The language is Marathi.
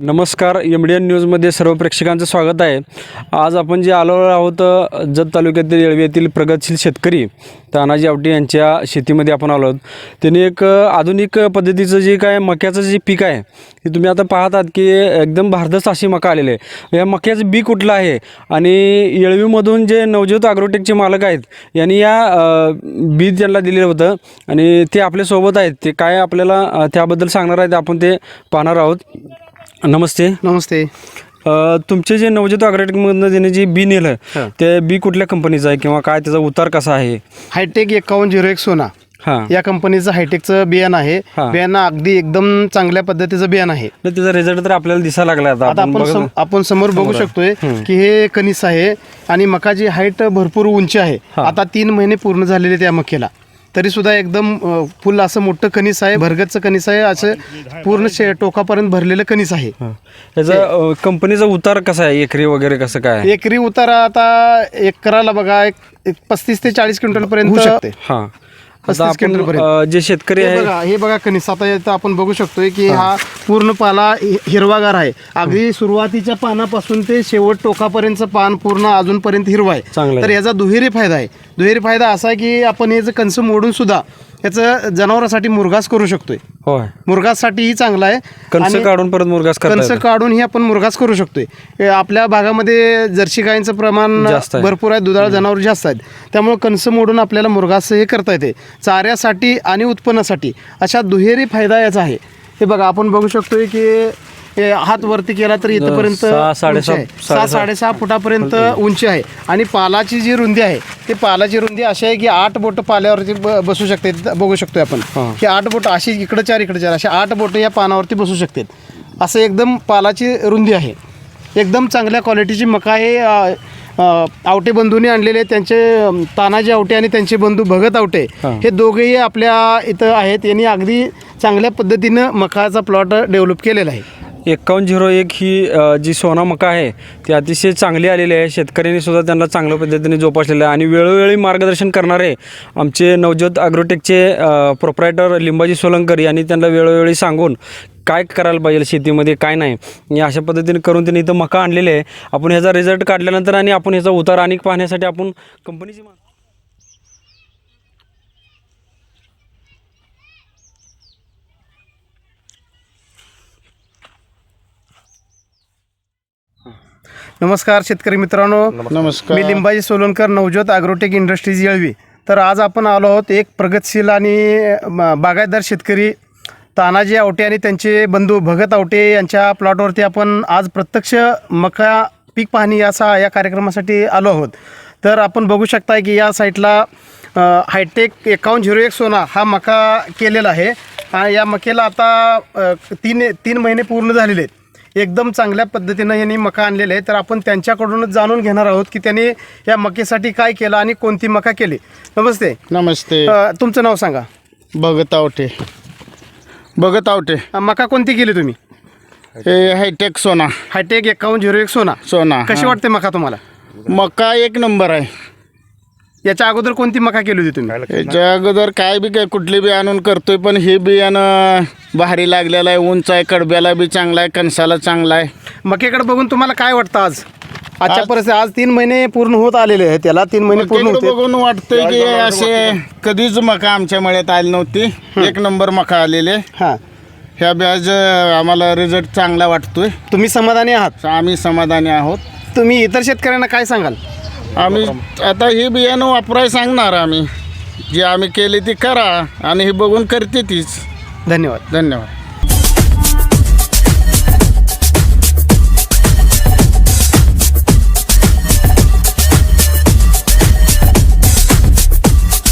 नमस्कार एम डी एन न्यूजमध्ये सर्व प्रेक्षकांचं स्वागत आहे. आज आपण जे आलो आहोत जत तालुक्यातील येळवी येथील प्रगतशील शेतकरी तानाजी आवटे यांच्या शेतीमध्ये आपण आलो आहोत त्यांनी एक आधुनिक पद्धतीचं जे काय मक्याचं जे पीक आहे ते तुम्ही आता पाहतात की एकदम भारदस्त अशी मका आलेली आहे. या मक्याचं बी कुठलं आहे? आणि येळवीमधून जे नवज्योत अग्रोटेकचे मालक आहेत यांनी या बी त्यांना दिलेलं होतं. आणि ते आपल्यासोबत आहेत. ते काय आपल्याला त्याबद्दल सांगणार आहेत आपण ते पाहणार आहोत. नमस्ते. नमस्ते. अ, तुमचे जे नवजात अग्रेटिकमधनं ज्याने जे बी नेलं हां. ते बी कुठल्या कंपनीचं आहे किंवा काय त्याचा उतार कसा आहे? हायटेक एकावन्न झिरो एक सोना. हां. या कंपनीचं हायटेकचं बियाणं आहे. हा. बियाणं अगदी एकदम चांगल्या पद्धतीचं बियाणं आहे. तर त्याचा रिझल्ट तर आपल्याला दिसायला लागला आता. आता आपण आपण बघत सम- आपण समोर बघू शकतोय की हे कणीस आहे आणि मकाची हाईट भरपूर उंची आहे. आता तीन महिने पूर्ण झालेले त्या मक्याला. तरी सुद्धा एकदम फुल असं मोठं कणीस आहे भरगतचं कणीस आहे असं पूर्ण शे- टोकापर्यंत भरलेलं कणीस आहे. याचा अ, कंपनीचा उतार कसा आहे एकरी वगैरे कसं काय? एकरी उतारा आता एकराला बघा एक एक पस्तीस ते चाळीस क्विंटल पर्यंत होऊ शकते हां आता 35 आपण क्विंटलपर्यंत. अ, जे शेतकरी हे आहे बघा हे बघा कणीस आता आपण बघू शकतोय की हा. पूर्ण पाला हि- हिरवागार आहे. अगदी सुरुवातीच्या पानापासून ते शेवट टोकापर्यंतचं पान पूर्ण अजूनपर्यंत हिरवा चांगलं आहे. आहे. तर याचा दुहेरी फायदा आहे. दुहेरी फायदा असा आहे की आपण याचं कंस मोडून सुद्धा याचं जनावरांसाठी मुरघास करू शकतोय. होय. मुरघाससाठीही चांगला आहे. कणसं आणि काढून परत मुरगास कंस करता काढून ही आपण मुरघास करू शकतोय. हे आपल्या भागामध्ये जर्सी गायींचं प्रमाण जास्त आहे. भरपूर आहे दुधाळ जनावर जास्त आहेत. त्यामुळे कणसं मोडून आपल्याला मुरघास हे करता येते. चाऱ्यासाठी आणि उत्पन्नासाठी अशा दुहेरी फायदा याचा आहे. हे बघा आपण बघू शकतोय की हे हात वरती केला तर इथपर्यंत सहा, साडेसहा- उंची आहे. सहा साडेसहा. साडेसहा फुटापर्यंत उंची आहे आणि पालाची जी रुंदी आहे ती पालाची रुंदी अशी आहे की आठ बोट पाल्यावरती ब- बसू शकते बघू शकतोय आपण हां. की आठ बोट अशी इकडे चार इकडे चार अशी आठ बोट या पानावरती बसू शकतात असं एकदम पालाची रुंदी आहे एकदम चांगल्या क्वालिटीची मका अ, अ, आवटे बंधूंनी आणलेले त्यांचे अम, तानाजी आवटे आणि त्यांचे बंधू भगत आवटे हां. हे दोघेही आपल्या इथं आहेत यांनी अगदी चांगल्या पद्धतीनं मकाचा प्लॉट डेव्हलप केलेला आहे एकावन्न झिरो एक ही अ, जी सोना मका आहे ती अतिशय चांगली आलेली आहे. शेतकऱ्यांनी सुद्धा त्यांना चांगल्या पद्धतीने जोपासलेलं आहे. आणि वेळोवेळी मार्गदर्शन करणारे आमचे नवज्योत ॲग्रोटेकचे प्रोप्रायटर लिंबाजी सोलंकर यांनी त्यांना वेळोवेळी सांगून काय करायला पाहिजे शेतीमध्ये काय नाही आणि अशा पद्धतीने करून त्यांनी इथं मका आणलेले आहे. आपण ह्याचा रिझल्ट काढल्यानंतर आणि आपण ह्याचा उतार आणि पाहण्यासाठी आपण कंपनीची मा- नमस्कार शेतकरी मित्रांनो. नमस्कार. मी लिंबाजी सोलनकर नवज्योत अॅग्रोटेक इंडस्ट्रीज येळवी. तर आज आपण आलो आहोत एक प्रगतशील आणि बागायतदार शेतकरी तानाजी आवटे आणि त्यांचे बंधू भगत आवटे यांच्या प्लॉटवरती आपण आज प्रत्यक्ष मका पीक पाहणी याचा या कार्यक्रमासाठी आलो आहोत. तर आपण बघू शकताय की या साईटला हायटेक एकावन्न झिरो एक सोना हा मका केलेला आहे. आणि या मकेला आता तीन तीन महिने पूर्ण झालेले आहेत. एकदम चांगल्या पद्धतीनं यांनी मका आणलेले आहे तर आपण त्यांच्याकडूनच जाणून घेणार आहोत की त्यांनी या मकेसाठी काय केलं आणि कोणती मका केली. नमस्ते. नमस्ते. अ, तुमचं नाव सांगा. बघत आवटे. बघत आवटे. अ, मका कोणती केली तुम्ही? हे हायटेक सोना. हायटेक एकावन्न झिरो एक सोना. सोना कशी. वाटते मका तुम्हाला? मका एक नंबर आहे. याच्या अगोदर कोणती मका केली होती तुम्ही? याच्या अगोदर काय बी काय कुठली बी आणून करतोय पण हे बियाणं भारी लागलेलं आहे उंच आहे कडब्याला बी चांगला आहे कणसाला चांगला आहे. मकेकडे बघून तुम्हाला काय वाटतं आज? आजच्या आज- परिस्थिती आज तीन महिने पूर्ण होत आलेले आहेत त्याला तीन महिने पूर्ण होते. बघून वाटतंय की असे कधीच मका आमच्या मळ्यात आली नव्हती. एक नंबर मका आलेले. हां. ह्या ब्याज आम्हाला रिझल्ट चांगला वाटतोय. तुम्ही समाधानी आहात? आम्ही समाधानी आहोत. तुम्ही इतर शेतकऱ्यांना काय सांगाल? आम्ही आता हे बियाणं वापराय सांगणार आम्ही. जे आम्ही केले ती करा आणि हे बघून करते तीच. धन्यवाद. धन्यवाद.